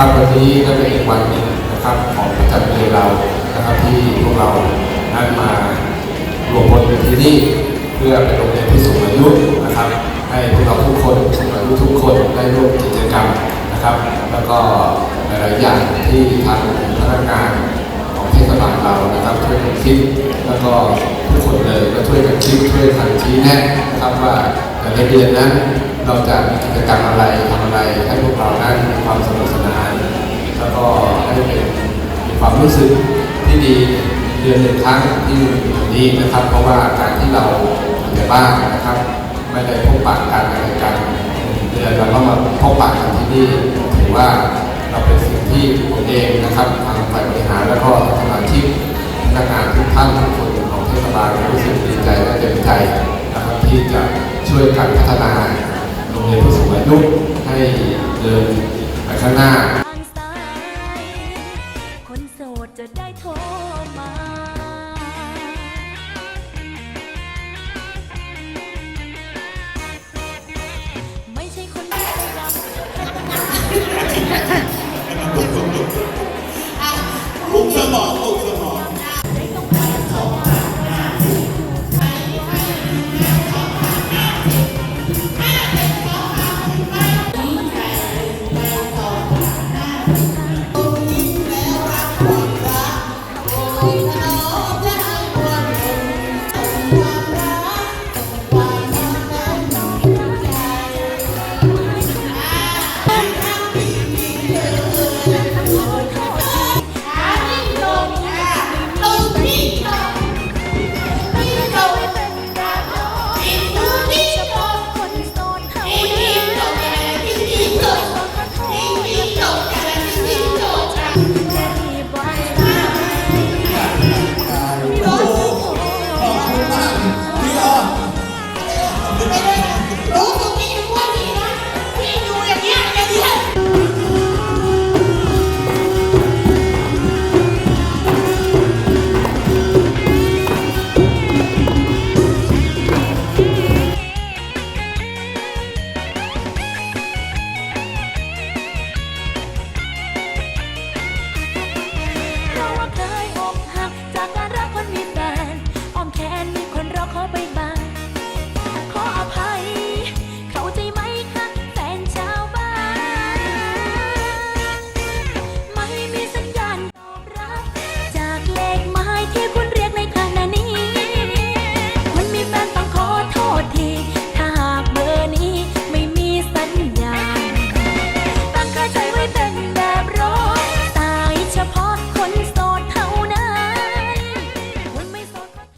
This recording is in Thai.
ครับวันนี้ก็เป็นอีกวันหนึ่งนะครับของประจำเดือนเรานะครับที่พวกเราได้มารวมพลกันที่นี่เพื่อเป็นโรงเรียนผู้สูงอายุนะครับ ให้พวกเราทุกคนผู้สูงอายุทุกคนได้ร่วมกิจกรรมนะครับ แล้วก็หลายๆอย่างที่ทางพนักงานของเทศบาลเรานะครับช่วยกันคิดแล้วก็ทุกคนเลยก็ช่วยกันคิดช่วยกันชี้แนะนะครับว่าแต่ละเดือนนั้นเราจะมีกิจกรรมอะไรทำอะไรให้พวกเรานั้นมีความสนุกสนาน ก็ให้เป็นความรู้สึกที่ดีเดือนหนึ่งครั้งที่นี้นะครับ เพราะว่าการที่เราอยู่ในบ้านนะครับ ไม่ได้พบปะกันอะไรกันเดือนเราก็มาพบปะกันที่นี่ถือว่าเราเป็นสิ่งที่ผมเองนะครับทางฝ่ายบริหารแล้วก็สมาชิกพนักงานทุกท่านทุกคนของเทศบาลรู้สึกดีใจและเต็มใจนะครับที่จะช่วยกันพัฒนาโรงเรียนผู้สูงอายุให้เดินไปข้างหน้า